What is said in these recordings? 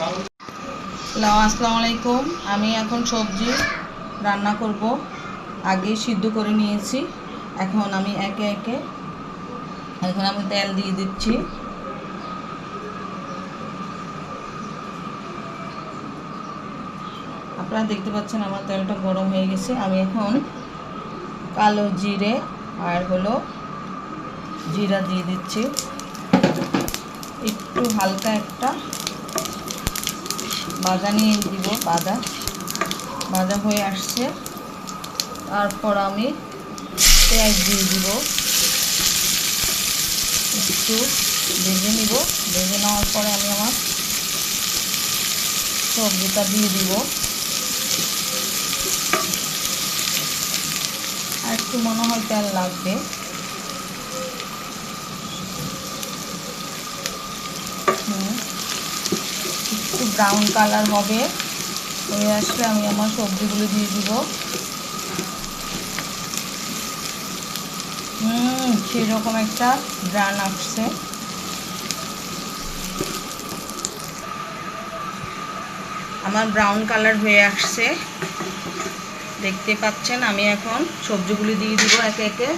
Hello আসসালামু আলাইকুম। আমি এখন সবজি রান্না করব। আগে সিদ্ধ করে নিয়েছি। এখন আমি একে একে, এখন আমি তেল দিয়ে দিচ্ছি। আপনারা দেখতে পাচ্ছেন আমার তেলটা গরম হয়ে গেছে। আমি এখন কালো জিরে আর হলো জিরা দিয়ে দিচ্ছি। একটু হালকা একটা ভাজা নিয়ে দিব ভাজা ভাজা হয়ে আসছে। তারপর আমি পেঁয়াজ দিয়ে দিব। একটু ভেজে নিব। ভেজে নেওয়ার পরে আমি আমার সবজিটা দিয়ে দিব। আর একটু মনে হয় তেল লাগবে। একটু ব্রাউন কালার হবে। হয়ে আসলে আমি আমার সবজিগুলো দিয়ে দিব। হুম, সেরকম একটা ব্রান আসছে। আমার ব্রাউন কালার হয়ে আসছে। দেখতে পাচ্ছেন, আমি এখন সবজিগুলি দিয়ে দিব একে একে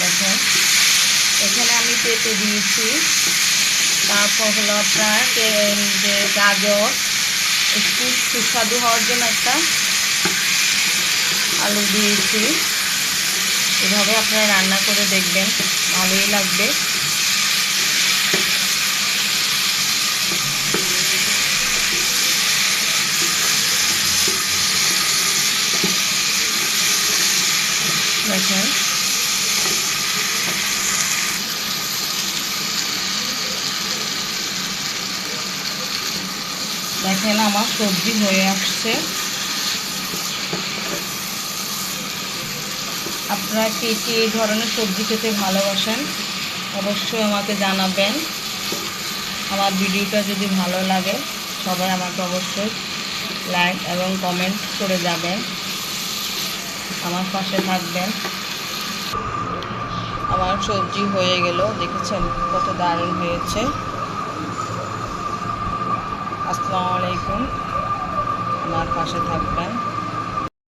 দেখেন পেঁপে দিয়েছি। তারপর হলো আপনার যে গাজর, একটু সুস্বাদু হওয়ার জন্য একটা আলু দিয়েছি। এভাবে আপনারা রান্না করে দেখবেন, ভালোই লাগবে। দেখেন। দেখেন আমার সবজি হয়ে আসছে। আপনারা কে কে এই ধরনের সবজি খেতে ভালোবাসেন, অবশ্যই আমাকে জানাবেন। আমার ভিডিওটা যদি ভালো লাগে, সবাই আমাকে অবশ্যই লাইক এবং কমেন্ট করে যাবেন। আমার পাশে থাকবেন। আমার সবজি হয়ে গেল, দেখেছেন কত দারুণ হয়েছে। আসসালামু আলাইকুম। আমার পাশে থাকবেন